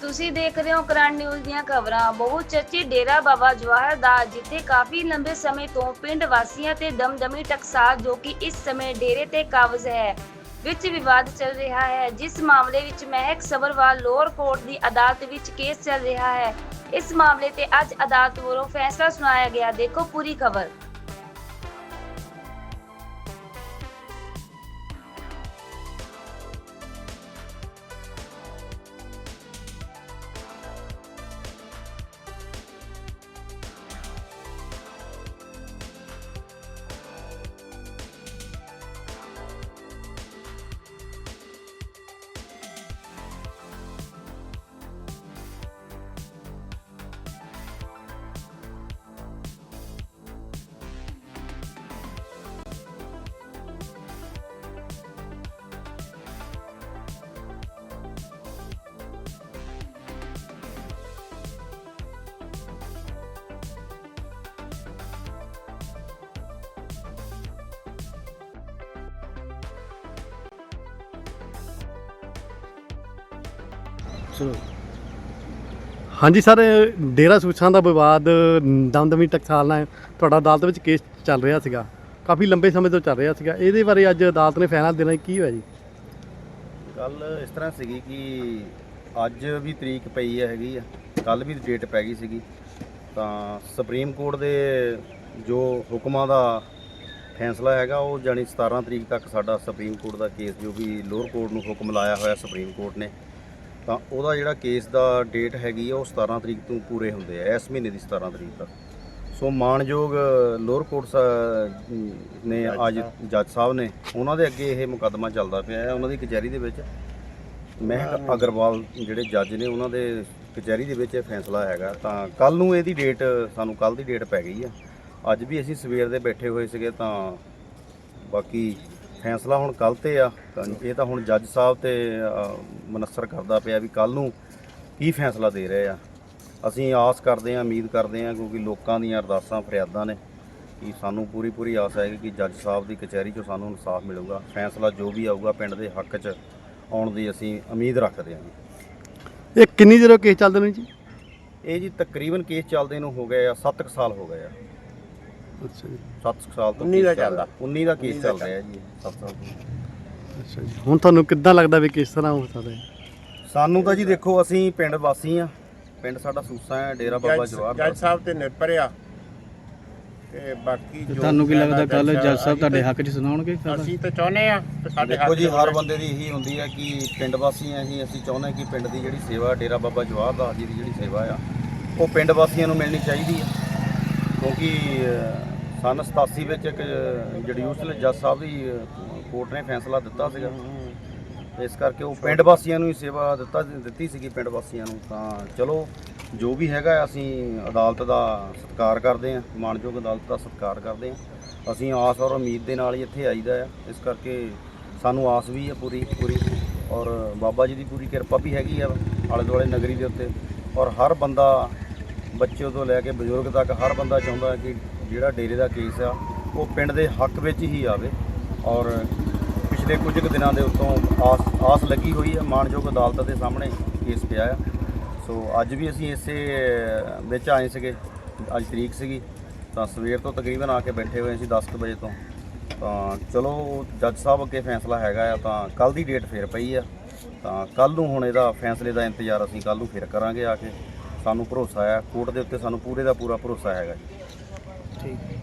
ਤੁਸੀਂ ਦੇਖ ਰਹੇ ਹੋ ਕਰੰਟ ਨਿਊਜ਼ ਦੀਆਂ ਖਬਰਾਂ। ਬਹੁਤ ਚਰਚਿਤ ਡੇਰਾ ਬਾਬਾ ਜਵਾਹਰ ਦਾ ਜਿੱਥੇ ਕਾਫੀ ਲੰਬੇ ਸਮੇਂ ਤੋਂ ਪਿੰਡ ਵਾਸੀਆਂ ਤੇ ਦਮਦਮੀ ਟਕਸਾਲ ਜੋ ਕਿ ਇਸ ਸਮੇਂ ਡੇਰੇ ਤੇ ਕਾਬਜ਼ ਹੈ, ਵਿੱਚ ਵਿਵਾਦ ਚੱਲ ਰਿਹਾ ਹੈ। ਜਿਸ ਮਾਮਲੇ ਵਿੱਚ ਮਹਿਕ ਸਬਰਵਾਲ ਲੋਅਰ ਕੋਰਟ ਦੀ ਅਦਾਲਤ ਵਿੱਚ ਕੇਸ ਚੱਲ ਰਿਹਾ ਹੈ। ਇਸ ਮਾਮਲੇ ਤੇ ਅੱਜ ਅਦਾਲਤ ਵੱਲੋਂ ਫੈਸਲਾ ਸੁਣਾਇਆ ਗਿਆ। ਦੇਖੋ ਪੂਰੀ ਖਬਰ। ਚਲੋ ਹਾਂਜੀ ਸਰ ਡੇਰਾ ਸੂਚਾਂ ਦਾ ਵਿਵਾਦ ਦਮਦਮੀ ਟਕਸਾਲ ਨਾਲ ਤੁਹਾਡਾ ਅਦਾਲਤ ਵਿੱਚ ਕੇਸ ਚੱਲ ਰਿਹਾ ਸੀਗਾ। ਕਾਫੀ ਲੰਬੇ ਸਮੇਂ ਤੋਂ ਚੱਲ ਰਿਹਾ ਸੀਗਾ। ਇਹਦੇ ਬਾਰੇ ਅੱਜ ਅਦਾਲਤ ਨੇ ਫੈਸਲਾ ਦੇਣਾ ਕੀ ਹੋਇਆ ਜੀ? ਗੱਲ ਇਸ ਤਰ੍ਹਾਂ ਸੀਗੀ ਕਿ ਅੱਜ ਵੀ ਤਰੀਕ ਪਈ ਹੈ ਹੈਗੀ ਆ। ਕੱਲ ਵੀ ਡੇਟ ਪੈ ਗਈ ਸੀਗੀ। ਤਾਂ ਸੁਪਰੀਮ ਕੋਰਟ ਦੇ ਜੋ ਹੁਕਮਾਂ ਦਾ ਫੈਸਲਾ ਹੈਗਾ ਉਹ ਜਾਣੀ 17 ਤਰੀਕ ਤੱਕ ਸਾਡਾ ਸੁਪਰੀਮ ਕੋਰਟ ਦਾ ਕੇਸ ਜੋ ਵੀ ਲੋਅਰ ਕੋਰਟ ਨੂੰ ਹੁਕਮ ਲਾਇਆ ਹੋਇਆ ਸੁਪਰੀਮ ਕੋਰਟ ਨੇ ਤਾਂ ਉਹਦਾ ਜਿਹੜਾ ਕੇਸ ਦਾ ਡੇਟ ਹੈਗੀ ਆ ਉਹ 17 ਤਰੀਕ ਤੋਂ ਪੂਰੇ ਹੁੰਦੇ ਆ ਇਸ ਮਹੀਨੇ ਦੀ 17 ਤਰੀਕ ਤੱਕ। ਸੋ ਮਾਨਯੋਗ ਲੋਅਰ ਕੋਰਟ ਨੇ ਅੱਜ ਜੱਜ ਸਾਹਿਬ ਨੇ ਉਹਨਾਂ ਦੇ ਅੱਗੇ ਇਹ ਮੁਕੱਦਮਾ ਚੱਲਦਾ ਪਿਆ ਹੈ ਉਹਨਾਂ ਦੀ ਕਚਹਿਰੀ ਦੇ ਵਿੱਚ। ਮਹਿਕ ਅਗਰਵਾਲ ਜਿਹੜੇ ਜੱਜ ਨੇ ਉਹਨਾਂ ਦੇ ਕਚਹਿਰੀ ਦੇ ਵਿੱਚ ਇਹ ਫੈਸਲਾ ਹੈਗਾ। ਤਾਂ ਕੱਲ ਨੂੰ ਇਹਦੀ ਡੇਟ ਸਾਨੂੰ ਕੱਲ ਦੀ ਡੇਟ ਪੈ ਗਈ ਆ। ਅੱਜ ਵੀ ਅਸੀਂ ਸਵੇਰ ਦੇ ਬੈਠੇ ਹੋਏ ਸੀਗੇ ਤਾਂ ਬਾਕੀ ਫੈਸਲਾ ਹੁਣ ਕੱਲ ਤੇ ਆ। ਇਹ ਤਾਂ ਹੁਣ ਜੱਜ ਸਾਹਿਬ ਤੇ ਮਨਸਰ ਕਰਦਾ ਪਿਆ ਵੀ ਕੱਲ ਨੂੰ ਕੀ ਫੈਸਲਾ ਦੇ ਰਹੇ ਆ। ਅਸੀਂ ਆਸ ਕਰਦੇ ਹਾਂ ਉਮੀਦ ਕਰਦੇ ਹਾਂ ਕਿਉਂਕਿ ਲੋਕਾਂ ਦੀਆਂ ਅਰਦਾਸਾਂ ਫਰਿਆਦਾਂ ਨੇ ਕਿ ਸਾਨੂੰ ਪੂਰੀ ਪੂਰੀ ਆਸ ਹੈ ਕਿ ਜੱਜ ਸਾਹਿਬ ਦੀ ਕਚਹਿਰੀ 'ਚੋਂ ਸਾਨੂੰ ਇਨਸਾਫ ਮਿਲੂਗਾ। ਫੈਸਲਾ ਜੋ ਵੀ ਆਊਗਾ ਪਿੰਡ ਦੇ ਹੱਕ 'ਚ ਆਉਣ ਦੀ ਅਸੀਂ ਉਮੀਦ ਰੱਖਦੇ ਹਾਂ ਜੀ। ਇਹ ਕਿੰਨੀ ਦੇਰ ਕੇਸ ਚੱਲਦੇ ਨੇ ਜੀ? ਇਹ ਜੀ ਤਕਰੀਬਨ ਕੇਸ ਚੱਲਦੇ ਨੂੰ ਹੋ ਗਏ ਆ 7 ਸਾਲ ਹੋ ਗਏ ਆ। ਅੱਛਾ ਜੀ। 7 ਸਾਲ ਤੋਂ 19 ਦਾ ਚੱਲਦਾ। 19 ਦਾ ਕੇਸ ਚੱਲ ਰਿਹਾ ਜੀ? 7 ਸਾਲ ਤੋਂ। ਅੱਛਾ ਜੀ। ਹੁਣ ਤੁਹਾਨੂੰ ਕਿੱਦਾਂ ਲੱਗਦਾ ਵੀ ਕਿਸ ਤਰ੍ਹਾਂ ਹੋ ਸਕਦਾ ਹੈ? ਸਾਨੂੰ ਤਾਂ ਜੀ ਦੇਖੋ ਅਸੀਂ ਪਿੰਡ ਵਾਸੀ ਆ ਪਿੰਡ ਸਾਡਾ ਸੂਸਾ ਹੈ ਡੇਰਾ ਬਾਬਾ ਜੱਜ ਜਵਾਹਰ ਜੱਜ ਸਾਹਿਬ ਤੇ ਨਿਰਭਰ ਆ। ਤੇ ਬਾਕੀ ਜੋ ਤੁਹਾਨੂੰ ਕੀ ਲੱਗਦਾ ਕੱਲ ਜੱਜ ਸਾਹਿਬ ਤੁਹਾਡੇ ਹੱਕ 'ਚ ਸੁਣਾਉਣਗੇ ਅਸੀਂ ਤਾਂ ਚਾਹੁੰਦੇ ਆ ਸਾਡੇ ਦੇਖੋ ਜੀ ਹੱਕ ਹਰ ਬੰਦੇ ਦੀ ਇਹੀ ਹੁੰਦੀ ਹੈ ਕਿ ਪਿੰਡ ਵਾਸੀ ਆ ਅਸੀਂ ਅਸੀਂ ਚਾਹੁੰਦੇ ਹਾਂ ਕਿ ਪਿੰਡ ਦੀ ਜਿਹੜੀ ਸੇਵਾ ਡੇਰਾ ਬਾਬਾ ਜਵਾਹਰ ਦਾਸ ਜੀ ਦੀ ਜਿਹੜੀ ਸੇਵਾ ਆ ਉਹ ਪਿੰਡ ਵਾਸੀਆਂ ਨੂੰ ਮਿਲਣੀ ਚਾਹੀਦੀ ਹੈ। ਕਿਉਂਕਿ ਸੰਨ 87 ਵਿੱਚ ਇੱਕ ਜਡੀਊਸਲ ਜੱਜ ਸਾਹਿਬ ਦੀ ਕੋਰਟ ਨੇ ਫੈਸਲਾ ਦਿੱਤਾ ਸੀਗਾ। ਇਸ ਕਰਕੇ ਉਹ ਪਿੰਡ ਵਾਸੀਆਂ ਨੂੰ ਹੀ ਸੇਵਾ ਦਿੱਤਾ, ਦਿੱਤੀ ਸੀਗੀ ਪਿੰਡ ਵਾਸੀਆਂ ਨੂੰ। ਤਾਂ ਚਲੋ, ਜੋ ਵੀ ਹੈਗਾ ਅਸੀਂ ਅਦਾਲਤ ਦਾ ਸਤਿਕਾਰ ਕਰਦੇ ਹਾਂ ਮਾਣਯੋਗ ਅਦਾਲਤ ਦਾ ਸਤਿਕਾਰ ਕਰਦੇ ਹਾਂ। ਅਸੀਂ ਆਸ ਔਰ ਉਮੀਦ ਦੇ ਨਾਲ ਹੀ ਇੱਥੇ ਆਈਦਾ ਆ ਇਸ ਕਰਕੇ ਸਾਨੂੰ ਆਸ ਵੀ ਹੈ ਪੂਰੀ ਪੂਰੀ। ਔਰ ਬਾਬਾ ਜੀ ਦੀ ਪੂਰੀ ਕਿਰਪਾ ਵੀ ਹੈਗੀ ਆ ਆਲੇ ਦੁਆਲੇ ਨਗਰੀ ਦੇ ਉੱਤੇ। ਔਰ ਹਰ ਬੰਦਾ ਬੱਚੇ ਤੋਂ ਲੈ ਕੇ ਬਜ਼ੁਰਗ ਤੱਕ, ਹਰ ਬੰਦਾ ਚਾਹੁੰਦਾ ਕਿ ਜਿਹੜਾ ਡੇਰੇ ਦਾ ਕੇਸ ਆ, ਉਹ ਪਿੰਡ ਦੇ ਹੱਕ ਵਿੱਚ ਹੀ ਆਵੇ ਔਰ ਪਿਛਲੇ ਕੁਝ ਕੁ ਦਿਨਾਂ ਦੇ ਉੱਤੋਂ ਆਸ ਆਸ ਲੱਗੀ ਹੋਈ ਹੈ, ਮਾਣਯੋਗ ਅਦਾਲਤ ਦੇ ਸਾਹਮਣੇ ਕੇਸ ਪਿਆ ਆ। ਸੋ ਅੱਜ ਵੀ ਅਸੀਂ ਇਸੇ ਵਿੱਚ ਆਏ ਸੀਗੇ, ਅੱਜ ਤਰੀਕ ਸੀਗੀ, ਤਾਂ ਸਵੇਰ ਤੋਂ ਤਕਰੀਬਨ ਆ ਕੇ ਬੈਠੇ ਹੋਏ ਸੀ 10 ਕੁ ਵਜੇ ਤੋਂ। ਤਾਂ ਚਲੋ, ਜੱਜ ਸਾਹਿਬ ਅੱਗੇ ਫੈਸਲਾ ਹੈਗਾ ਆ, ਤਾਂ ਕੱਲ ਦੀ ਡੇਟ ਫੇਰ ਪਈ ਆ। ਤਾਂ ਕੱਲ ਨੂੰ ਹੁਣ ਇਹਦਾ ਫੈਸਲੇ ਦਾ ਇੰਤਜ਼ਾਰ ਅਸੀਂ ਕੱਲ ਨੂੰ ਫਿਰ ਕਰਾਂਗੇ ਆ ਕੇ। ਸਾਨੂੰ ਭਰੋਸਾ ਆ, ਕੋਰਟ ਦੇ ਉੱਤੇ ਸਾਨੂੰ ਪੂਰੇ ਦਾ ਪੂਰਾ ਭਰੋਸਾ ਹੈਗਾ ਜੀ। ঠিক